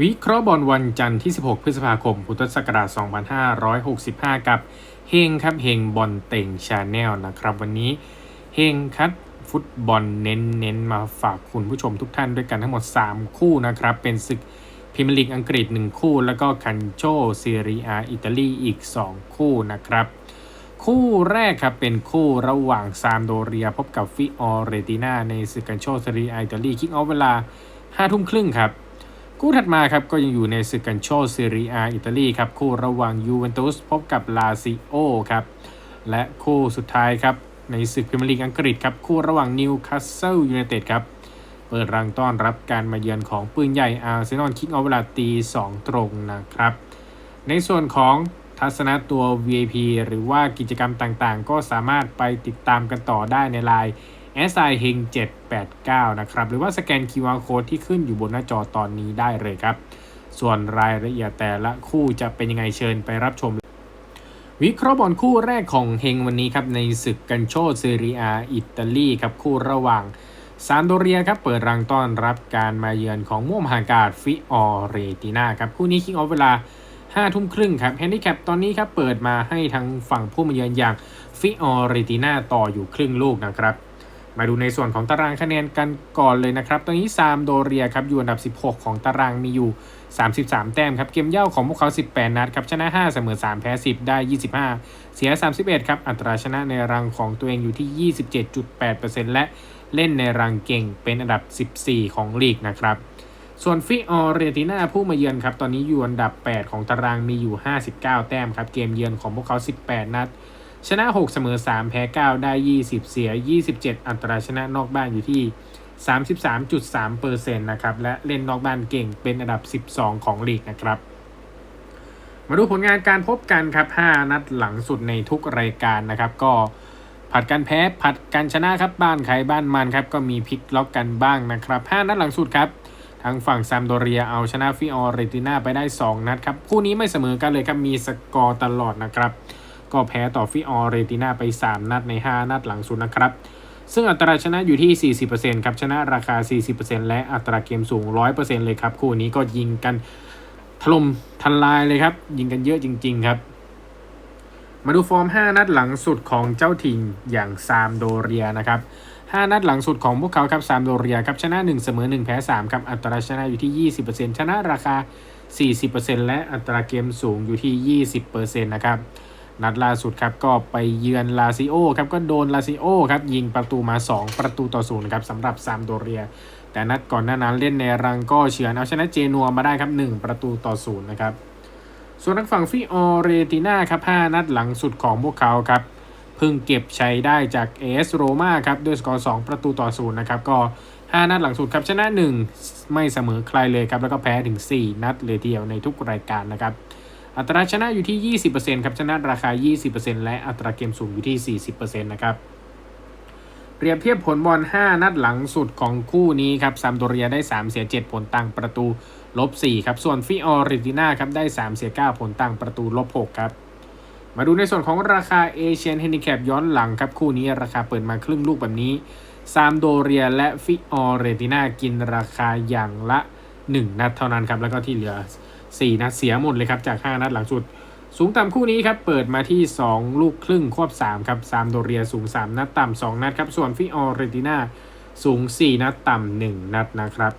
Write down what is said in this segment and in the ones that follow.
วิเคราะห์บอลวันจันทร์ที่ 16 พฤษภาคม พุทธศักราช 2565 กับเฮงครับเฮงบอลเต่งชาแนลนะครับ วันนี้เฮงคัดฟุตบอลเน้นเน้นมาฝากคุณผู้ชมทุกท่านด้วยกันทั้งหมด 3 คู่นะครับ เป็นศึกพรีเมียร์ลีกอังกฤษ 1 คู่ แล้วก็คันโชซีเรียอิตาลีอีก 2 คู่นะครับ คู่แรกครับเป็นคู่ระหว่างซามโดเรียพบกับฟิออเรติน่าในศึกกันโชซีเรียอิตาลีคิกออฟเวลา5ทุ่มครึ่งครับ คู่ถัดมาครับก็ยังอยู่ในศึกกันโชซีเรียอิตาลีครับคู่ระหว่างยูเวนตุสพบกับลาซิโอครับและคู่สุดท้ายครับในศึกพรีเมียร์ลีกอังกฤษครับคู่ระหว่างนิวคาสเซิลยูไนเต็ดครับเปิดรังต้อนรับการมาเยือนของปืนใหญ่อาร์เซนอลคิกเอาเวลาตี2ตรงนะครับในส่วนของทัศนะตัว VIP หรือว่ากิจกรรมต่างๆ ก็สามารถไปติดตามกันต่อได้ในไลน์ SI h e n 789 นะครับ หรือว่าสแกน QR Code ที่ขึ้นอยู่บนหน้าจอตอนนี้ได้เลยครับ ส่วนรายละเอียดแต่ละคู่จะเป็นยังไงเชิญไปรับชม วิเคราะห์บอลคู่แรกของเฮงวันนี้ครับ ในศึกกันโชเซเรียอิตาลีครับ คู่ระหว่างซานโดเรียครับ เปิดรังต้อนรับการมาเยือนของม่วมหากาดฟิออเรตินาครับ คู่นี้คิงออฟเวลา5ทุ่มครึ่งครับแฮนดิแคปตอนนี้ครับ เปิดมาให้ทั้งฝั่งผู้มาเยือนอย่างฟิออเรตินาต่ออยู่ครึ่งลูกนะครับ มาดูในส่วนของตารางคะแนนกันก่อนเลยนะครับ ตอนนี้ซามโดเรียครับอยู่อันดับ 16 ของตารางมีอยู่ 33 แต้มครับ เกมเย่าของพวกเขา 18 นัดครับ ชนะ 5 เสมอ 3 แพ้ 10 ได้ 25 เสีย 31 ครับ อัตราชนะในรังของตัวเองอยู่ที่ 27.8%และเล่นในรังเก่งเป็นอันดับ 14 ของลีกนะครับ ส่วนฟิออเรติน่าผู้มาเยือนครับ ตอนนี้อยู่อันดับ 8 ของตารางมีอยู่ 59 แต้มครับ เกมเยือนของพวกเขา 18 นัด ชนะ 6 เสมอ 3 แพ้ 9 ได้ 20 เสีย 27 อัตราชนะนอกบ้านอยู่ที่ 33.3%นะครับและเล่นนอกบ้านเก่งเป็นอันดับ 12 ของลีกนะครับ มาดูผลงานการพบกันครับ 5 นัดหลังสุดในทุกรายการนะครับ ก็ผัดกันแพ้ผัดกันชนะครับบ้านใครบ้านมันครับก็มีพลิกล็อกกันบ้างนะครับ 5 นัดหลังสุดครับทางฝั่งซามโดเรียเอาชนะฟิออเรติน่าไปได้ 2 นัดครับคู่นี้ไม่เสมอกันเลยครับมีสกอร์ตลอดนะครับ ก็แพ้ต่อฟิออเรติน่าไป 3 นัดใน 5 นัดหลังสุดนะครับ ซึ่งอัตราชนะอยู่ที่ 40%ครับ ชนะราคา 40%และอัตราเกมสูง 100%เลยครับ คู่นี้ก็ยิงกันถล่มทลายเลยครับ ยิงกันเยอะจริง ๆ ครับ มาดูฟอร์ม 5 นัดหลังสุดของเจ้าถิ่นอย่างซามโดเรียนะครับ5 นัดหลังสุดของพวกเขาครับซามโดเรียครับชนะ 1 เสมอ 1 แพ้ 3 ครับ อัตราชนะอยู่ที่ 20%ชนะราคา 40%และอัตราเกมสูงอยู่ที่ 20%นะครับ นัดล่าสุดครับก็ไปเยือนลาซิโอครับก็โดนลาซิโอครับยิงประตูมา 2 ประตูต่อศูนย์ครับสำหรับซามโดเรีย แต่นัดก่อนหน้านั้นเล่นในรังก็เฉือนเอาชนะเจนัวมาได้ครับ 1 ประตูต่อศูนย์นะครับส่วนทางฝั่งฟิออเรติน่าครับ5นัดหลังสุดของพวกเขาครับเพิ่งเก็บชัยได้จากเอสโรมาครับด้วยสกอร์2ประตูต่อศูนย์นะครับก็ 5 นัดหลังสุดครับชนะ 1 ไม่เสมอใครเลยครับแล้วก็แพ้ถึง 4 นัดเลยทีเดียวในทุกรายการนะครับ อัตราชนะอยู่ที่ 20%ครับชนะราคา 20%และอัตราเกมสูงอยู่ที่ 40%นะครับเปรียบเทียบผลบอล 5 นัดหลังสุดของคู่นี้ครับซามโดเรียได้ 3 เสีย 7 ผลต่างประตูลบ 4 ครับ ส่วนฟิออริติน่าครับได้ 3 เสีย 9 ผลต่างประตูลบ 6 ครับ มาดูในส่วนของราคาเอเชียนเฮนดิแคปย้อนหลังครับ คู่นี้ราคาเปิดมาครึ่งลูกแบบนี้ซามโดเรียและฟิออเรติน่ากินราคาอย่างละ 1 นัดเท่านั้นครับ แล้วก็ที่เหลือ 4 นัดเสียหมดเลยครับจาก 5 นัดหลังสุด สูงต่ำคู่นี้ครับเปิดมาที่ 2 ลูกครึ่งควบ 3 ครับซามโดเรียสูง 3 นัดต่ำ 2 นัดครับ ส่วนฟิออเรติน่าสูง 4 นัดต่ำ 1 นัดนะครับ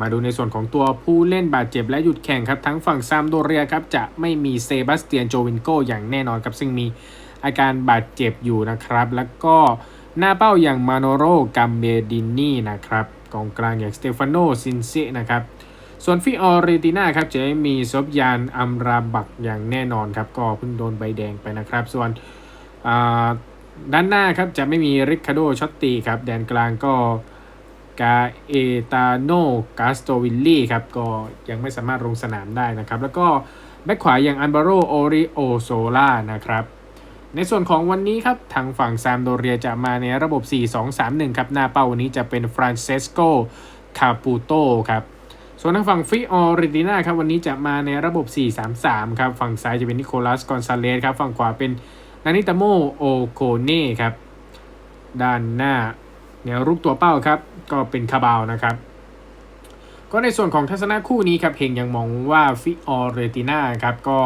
มาดูในส่วนของตัวผู้เล่นบาดเจ็บและหยุดแข่งครับ ทั้งฝั่งซามโดเรียครับ จะไม่มีเซบาสเตียนโจวินโกอย่างแน่นอนครับ ซึ่งมีอาการบาดเจ็บอยู่นะครับ แล้วก็หน้าเป้าอย่างมาโนโรกัมเบดินนี่นะครับกองกลางอย่างสเตฟานโนซินเซนะครับ ส่วนฟิออเรติน่าครับจะมีซบยานอัมราบักอย่างแน่นอนครับก็เพิ่งโดนใบแดงไปนะครับ ส่วนด้านหน้าครับจะไม่มีริคาโดช็อตตีครับแดนกลางก็กาเอตาโนกาสโตวิลลี่ครับก็ยังไม่สามารถลงสนามได้นะครับ แล้วก็แบ็คขวาอย่างอันบาโรโอริโอโซล่านะครับ ในส่วนของวันนี้ครับ ทางฝั่งซามโดเรียจะมาในระบบ 4-2-3-1 ครับ หน้าเป้าวันนี้จะเป็นฟรานเซสโกคาปูโตครับ ส่วนทางฝั่งฟิออริติน่าครับวันนี้จะมาในระบบ 4-3-3 ครับฝั่งซ้ายจะเป็นนิโคลัสกอนซาเลสครับฝั่งขวาเป็นนานิตาโมโอโกเน่ครับด้านหน้าแนวรุกตัวเป้าครับก็เป็นคาบาวนะครับ ก็ในส่วนของทัศนะคู่นี้ครับเฮงยังมองว่าฟิออเรติน่าครับก็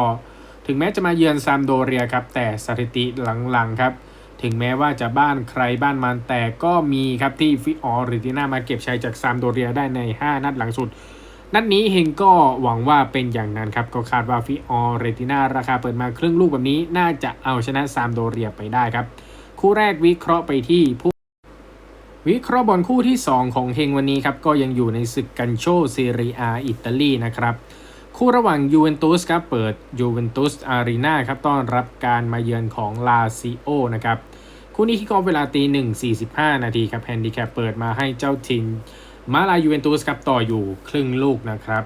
ถึงแม้จะมาเยือนซามโดเรียครับแต่สถิติหลังๆครับถึงแม้ว่าจะบ้านใครบ้านมันแต่ก็มีครับที่ฟิออเรติน่ามาเก็บชัยจากซามโดเรียได้ใน 5 นัดหลังสุด นัดนี้เฮงก็หวังว่าเป็นอย่างนั้นครับ ก็คาดว่าฟิออเรติน่าราคาเปิดมาครึ่งลูกแบบนี้ น่าจะเอาชนะซามโดเรียไปได้ครับ คู่แรกวิเคราะห์ไปที่ผู้วิเคราะห์บอลคู่ที่ 2 ของเฮงวันนี้ครับ ก็ยังอยู่ในศึกกันโชเซเรียอิตาลีนะครับ คู่ระหว่างยูเวนตุสครับเปิดยูเวนตุสอารีนาครับต้อนรับการมาเยือนของลาซิโอนะครับคู่นี้ที่กอล์ฟเวลาตีหนึ่งสี่สิบห้านาทีครับแฮนดิแคปเปิดมาให้เจ้าทิน มาลายูเวนตุสครับต่ออยู่ครึ่งลูกนะครับ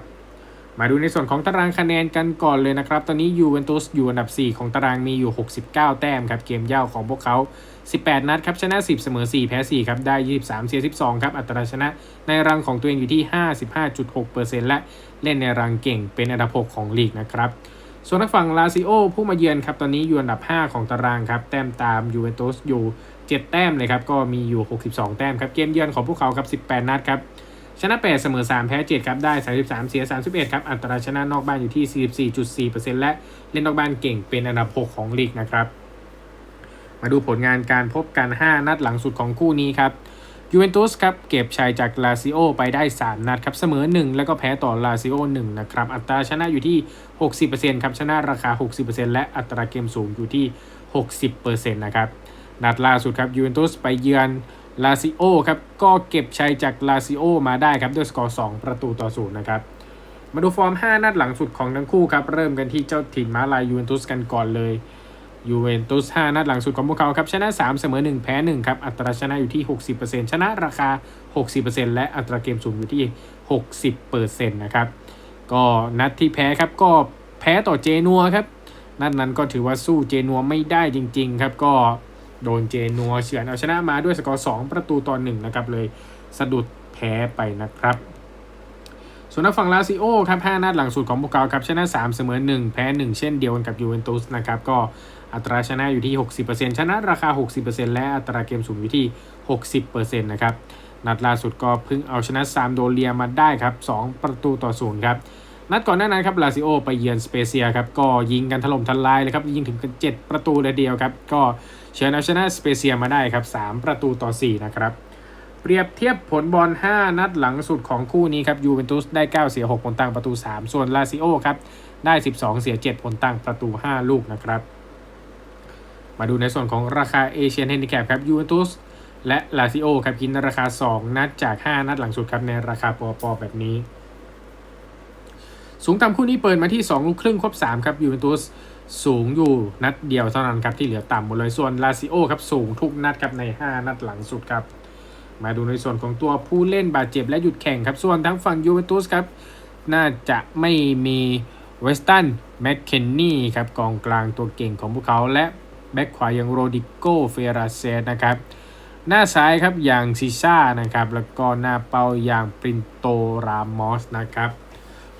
มาดูในส่วนของตารางคะแนนกันก่อนเลยนะครับ ตอนนี้ยูเวนตุสอยู่อันดับ 4 ของตารางมีอยู่ 69 แต้มครับ เกมเย่าของพวกเขา 18 นัดครับ ชนะ 10 เสมอ 4 แพ้ 4 ครับ ได้ 23 เสีย 12 ครับ อัตราชนะในรังของตัวเองอยู่ที่ 55.6%และเล่นในรังเก่งเป็นอันดับ 6 ของลีกนะครับส่วนทางฝั่งลาซิโอผู้มาเยือนครับตอนนี้อยู่อันดับ 5 ของตารางครับ แต้มตามยูเวนตุสอยู่ 7 แต้มเลยครับ ก็มีอยู่ 62 แต้มครับ เกมเยือนของพวกเขาครับ 18 นัดครับชนะ 8 เสมอ 3 แพ้ 7 ครับ ได้ 33 เสีย 31 ครับ อัตราชนะนอกบ้านอยู่ที่ 44.4%และเล่นนอกบ้านเก่งเป็นอันดับ 6 ของลีกนะครับ มาดูผลงานการพบกัน 5 นัดหลังสุดของคู่นี้ครับยูเวนตุสครับเก็บชัยจากลาซิโอไปได้ 3 นัดครับ เสมอ 1 แล้วก็แพ้ต่อลาซิโอ1นะครับ อัตราชนะอยู่ที่ 60%ครับ ชนะราคา 60%และอัตราเกมสูงอยู่ที่ 60%นะครับ นัดล่าสุดครับยูเวนตุสไปเยือนลาซิโอครับก็เก็บชัยจากลาซิโอมาได้ครับด้วยสกอร์ 2 ประตูต่อ0นย์นะครับมาดูฟอร์ม 5 นัดหลังสุดของทั้งคู่ครับเริ่มกันที่เจ้าถิ่นมาลายยูเวนตุสกันก่อนเลยยูเวนตุส5นัดหลังสุดของพวกเขาครับชนะ 3 เสมอ 1 แพ้ 1 ครับ อัตราชนะอยู่ที่ 60%ชนะราคา 60%และอัตราเกมสูงอยู่ที่ 60%นะครับก็นัดที่แพ้ครับก็แพ้ต่อเจนัวครับนัดนั้นก็ถือว่าสู้เจนัวไม่ได้จริง ๆ ครับก็ โดนเจนัวเฉือนเอาชนะมาด้วยสกอร์2ประตูต่อ1นะครับเลยสะดุดแพ้ไปนะครับ ส่วนทางฝั่งลาซิโอครับ5นัดหลังสุดของพวกเขาครับชนะ 3 เสมอ 1 แพ้ 1 เช่นเดียวกันกับยูเวนตุสนะครับก็อัตราชนะอยู่ที่ 60%ชนะราคา 60%และอัตราเกมสูงอยู่ที่ 60%นะครับนัดล่าสุดก็เพิ่งเอาชนะซามโดเรียมาได้ครับ 2 ประตูต่อศูนย์ครับนัดก่อนหน้านั้นครับลาซิโอไปเยือนสเปเซียครับก็ยิงกันถล่มทลายเลยครับยิงถึงกัน7ประตูเลยเดียวครับก็ เฉือนเอาชนะสเปเซียมาได้ครับ 3 ประตูต่อ 4 นะครับ เปรียบเทียบผลบอล 5 นัดหลังสุดของคู่นี้ครับยูเวนตุสได้ 9 เสีย 6 ผลต่างประตู 3 ส่วนลาซิโอครับได้ 12 เสีย 7 ผลต่างประตู 5 ลูกนะครับ มาดูในส่วนของราคาเอเชียนแฮนดิแคปครับยูเวนตุสและลาซิโอครับกินในราคา 2 นัดจาก 5 นัดหลังสุดครับในราคาปอปอแบบนี้ สูงต่ำคู่นี้เปิดมาที่ 2 ลูกครึ่งครบ 3 ครับยูเวนตุส สูงอยู่นัดเดียวเท่านั้นครับที่เหลือต่ำหมดเลยส่วนลาซิโอครับสูงทุกนัดครับใน 5 นัดหลังสุดครับ มาดูในส่วนของตัวผู้เล่นบาดเจ็บและหยุดแข่งครับ ส่วนทั้งฝั่งยูเวนตุสครับ น่าจะไม่มีเวสตันแมคเคนนี่ครับกองกลางตัวเก่งของพวกเขาและแบ็คขวาอย่างโรดิโกเฟราเซสนะครับ หน้าซ้ายครับอย่างซิซ่านะครับ แล้วก็หน้าเป้าอย่างปรินโตรามอสนะครับ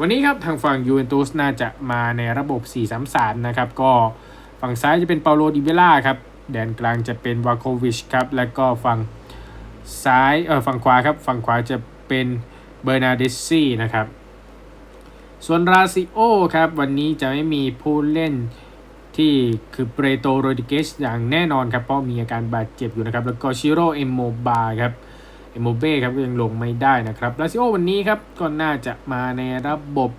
วันนี้ครับทางฝั่งยูเวนตุสน่าจะมาในระบบ 4-3-3 นะครับ ก็ฝั่งซ้ายจะเป็นเปาโลดิเวล่าครับ แดนกลางจะเป็นวาโควิชครับ แล้วก็ฝั่งซ้ายเออฝั่งขวาครับ ฝั่งขวาจะเป็นเบอร์นาเดสซี่นะครับ ส่วนราซิโอครับ วันนี้จะไม่มีผู้เล่นที่คือเปรโตโรดิเกสอย่างแน่นอนครับ เพราะมีอาการบาดเจ็บอยู่นะครับ แล้วก็ชิโร่เอมโมบาครับ มโมเบ้ครับก็ยังลงไม่ได้นะครับราซิโอวันนี้ครับก็น่าจะมาในระบบ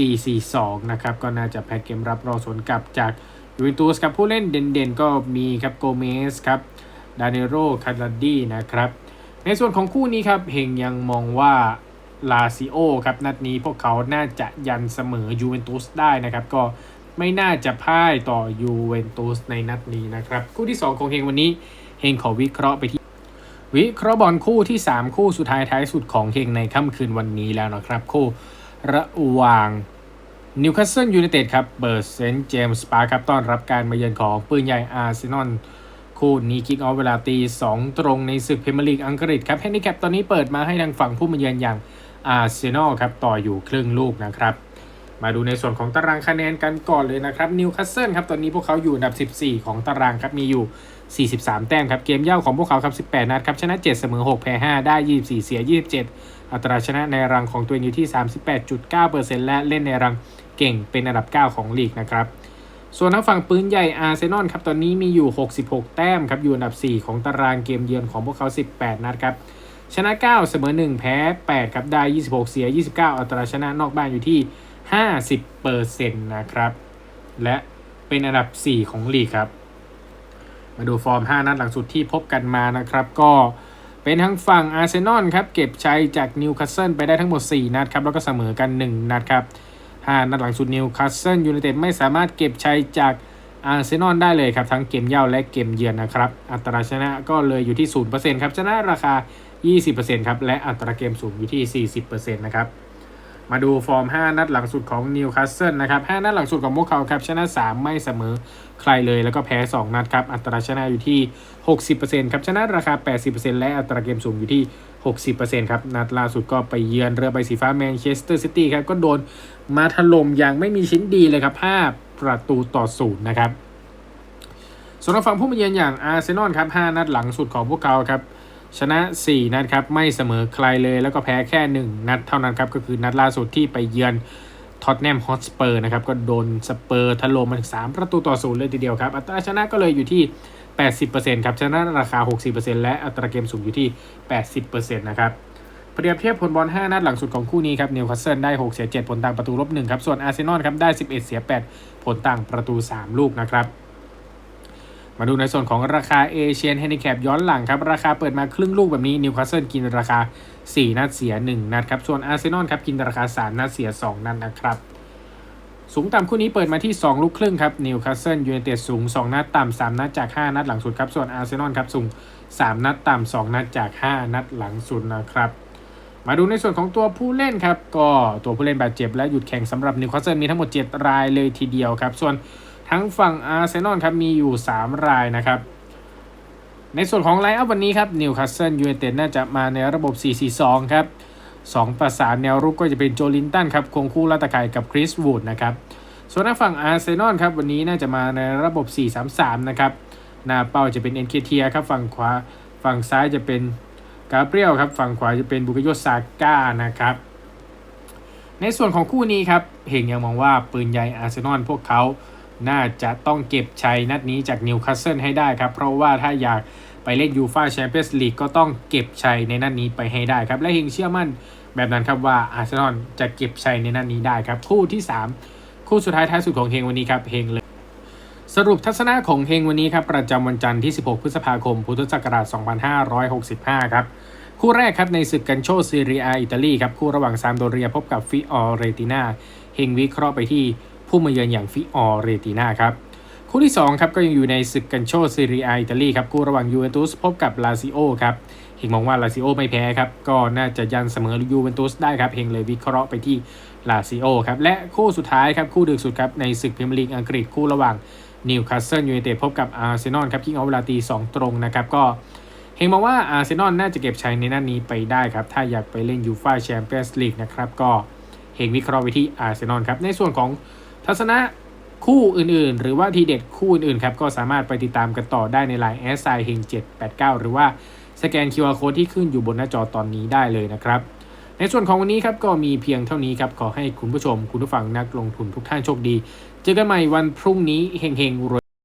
4-4-2 นะครับ ก็น่าจะแพ็กเกมรับรอสวนกลับจากยูเวนตุสครับผู้เล่นเด่นๆ ก็มีครับโกเมสครับดาเนโรคาราดีนะครับ ในส่วนของคู่นี้ครับเฮงยังมองว่าลาซิโอครับนัดนี้พวกเขาน่าจะยันเสมอยูเวนตุสได้นะครับ ก็ไม่น่าจะพ่ายต่อยูเวนตุสในนัดนี้นะครับ คู่ที่ 2 ของเฮงวันนี้เฮงขอวิเคราะห์ไปที่ วิเคราะห์บอลคู่ที่ 3 คู่สุดท้ายท้ายสุดของเฮงในค่ำคืนวันนี้แล้วนะครับ คู่ระหว่างนิวคาสเซิลยูไนเต็ดครับเบิร์ดเซนต์เจมส์ปาร์คครับต้อนรับการมาเยือนของปืนใหญ่อาร์เซนอลคู่นี้คิกออฟเวลาตี 2 ตรงในศึกพรีเมียร์ลีกอังกฤษครับแฮนดิแคปตอนนี้เปิดมาให้ทางฝั่งผู้มาเยือนอย่างอาร์เซนอลครับต่ออยู่ครึ่งลูกนะครับ มาดูในส่วนของตารางคะแนนกันก่อนเลยนะครับนิวคาสเซิลครับตอนนี้พวกเขาอยู่อันดับ 14 ของตารางครับมีอยู่ 43 แต้มครับ เกมเย่าของพวกเขาครับ 18 นัดครับชนะ 7 เสมอ 6 แพ้ 5 ได้ 24 เสีย 27 อัตราชนะในรังของตัวเองอยู่ที่ 38.9%และเล่นในรังเก่งเป็นอันดับ 9 ของลีกนะครับส่วนทางฝั่งปืนใหญ่อาร์เซนอลครับตอนนี้มีอยู่ 66 แต้มครับอยู่อันดับ 4 ของตารางเกมเยือนของพวกเขา 18 นัดครับชนะ 9 เสมอ 1 แพ้ 8 ครับได้ 26 เสีย 29 อัตราชนะนอกบ้านอยู่ที่ 50%นะครับและเป็นอันดับ 4 ของลีกครับ มาดูฟอร์ม 5 นัดหลังสุดที่พบกันมานะครับ ก็เป็นทั้งฝั่งอาร์เซนอลครับเก็บชัยจากนิวคาสเซิลไปได้ทั้งหมด 4 นัดครับแล้วก็เสมอกัน 1 นัดครับ 5 นัดหลังสุดนิวคาสเซิลยูไนเต็ดไม่สามารถเก็บชัยจากอาร์เซนอลได้เลยครับ ทั้งเกมเย่าและเกมเยือนนะครับ อัตราชนะก็เลยอยู่ที่ 0%ครับชนะราคา 20%ครับและอัตราเกมสูงอยู่ที่ 40%นะครับ มาดูฟอร์ม 5 นัดหลังสุดของนิวคาสเซิลนะครับ 5 นัดหลังสุดของพวกเขาครับ ชนะ 3 ไม่เสมอใครเลยแล้วก็แพ้ 2 นัดครับ อัตราชนะอยู่ที่ 60%ครับ ชนะราคา 80%และอัตราเกมสูงอยู่ที่ 60%ครับ นัดล่าสุดก็ไปเยือนเรือใบสีฟ้าแมนเชสเตอร์ซิตี้ครับ ก็โดนมาถล่มอย่างไม่มีชิ้นดีเลยครับ 5 ประตูต่อศูนย์นะครับส่วนฝั่งผู้มาเยือนอย่างอาร์เซนอลครับ 5 นัดหลังสุดของพวกเขาครับ ชนะ 4 นัดครับ ไม่เสมอใครเลยแล้วก็แพ้แค่ 1 นัดเท่านั้นครับ ก็คือนัดล่าสุดที่ไปเยือนท็อตแนมฮอตสเปอร์นะครับ ก็โดนสเปอร์ถล่มมาถึง 3 ประตูต่อศูนย์เลยทีเดียวครับ อัตราชนะก็เลยอยู่ที่ 80%ครับ ชนะราคา 60%และอัตราเกมสูงอยู่ที่ 80%นะครับเปรียบเทียบผลบอล 5 นัดหลังสุดของคู่นี้ครับนิวคาสเซิลได้ 6 เสีย 7 ผลต่างประตูลบ1ครับ ส่วนอาร์เซนอลครับได้ 11 เสีย 8 ผลต่างประตู 3 ลูกนะครับ มาดูในส่วนของราคาเอเชียนแฮนดิแคปย้อนหลังครับ ราคาเปิดมาครึ่งลูกแบบนี้นิวคาสเซิลกินราคา 4 นัดเสีย 1 นัดครับ ส่วนอาร์เซนอลครับกินราคา 3 นัดเสีย 2 นัดนะครับสูงต่ำคู่นี้เปิดมาที่ 2 ลูกครึ่งครับนิวคาสเซิลยูไนเต็ดสูง 2 นัดต่ำ3นัดจาก 5 นัดหลังสุดครับส่วนอาร์เซนอลครับสูง 3 นัดต่ำ2นัดจาก 5 นัดหลังสุดนะครับมาดูในส่วนของตัวผู้เล่นครับ ก็ตัวผู้เล่นบาดเจ็บและหยุดแข่งสำหรับนิวคาสเซิลมีทั้งหมด 7 รายเลยทีเดียวครับ ส่วน ทั้งฝั่งอาร์เซนอลครับมีอยู่ 3 รายนะครับ ในส่วนของไลน์อัพวันนี้ครับนิวคาสเซิลยูไนเต็ดน่าจะมาในระบบ 4-4-2 ครับ2ประสานแนวรุกก็จะเป็นโจลินตันครับคงคู่ลาตะไคกับคริสวูดนะครับส่วนทางฝั่งอาร์เซนอลครับวันนี้น่าจะมาในระบบ 4-3-3 นะครับหน้าเป้าจะเป็นเอ็นเคเทียครับฝั่งขวาฝั่งซ้ายจะเป็นกาเบรียลครับฝั่งขวาจะเป็นบุกโยซาก้านะครับ ในส่วนของคู่นี้ครับเฮงยังมองว่าปืนใหญ่อาร์เซนอลพวกเขา น่าจะต้องเก็บชัยนัดนี้จากนิวคาสเซิลให้ได้ครับ เพราะว่าถ้าอยากไปเล่นยูฟาแชมเปี้ยนส์ลีกก็ต้องเก็บชัยในนัดนี้ไปให้ได้ครับ และเฮงเชื่อมั่นแบบนั้นครับว่าอาร์เซนอลจะเก็บชัยในนัดนี้ได้ครับ คู่ที่ 3 คู่สุดท้ายท้ายสุดของเฮงวันนี้ครับเฮงเลยสรุปทัศนะของเฮงวันนี้ครับประจำวันจันทร์ที่ 16 พฤษภาคม พุทธศักราช 2565 ครับ คู่แรกครับในศึกกันโชซีเรียอิตาลีครับ คู่ระหว่างซามโดเรียพบกับฟิออเรตินาเฮงวิเคราะห์ไปที่ ผู้มาเยือนอย่างฟิออเรตินาครับคู่ที่2ครับก็ยังอยู่ในศึกกันโชซีเรียอิตาลีครับคู่ระหว่างยูเวนตุสพบกับลาซิโอครับเฮงมองว่าลาซิโอไม่แพ้ครับก็น่าจะยันเสมอยูเวนตุสได้ครับเฮงเลยวิเคราะห์ไปที่ลาซิโอครับและคู่สุดท้ายครับคู่ดึกสุดครับในศึกพรีเมียร์ลีกอังกฤษคู่ระหว่างนิวคาสเซิลยูไนเต็ดพบกับอาร์เซนอลครับคิงเอาเวลาตี2ตรงนะครับก็เฮงมองว่าอาร์เซนอลน่าจะเก็บชัยในนัดนี้ไปได้ครับถ้าอยากไปเล่นยูฟ่าแชมเปี้ยนส์ลีกนะครับก็เฮงวิเคราะห์ไปที่อาร์เซนอลครับในส่วนของ ทัศนะคู่อื่นๆ หรือว่าทีเด็ดคู่อื่นๆครับก็สามารถไปติดตามกันต่อได้ในไลน์แอสไซเฮง789 หรือว่าสแกน QR Code ที่ขึ้นอยู่บนหน้าจอตอนนี้ได้เลยนะครับ ในส่วนของวันนี้ครับก็มีเพียงเท่านี้ครับ ขอให้คุณผู้ชม คุณผู้ฟังนักลงทุนทุกท่านโชคดี เจอกันใหม่วันพรุ่งนี้เฮงๆรวย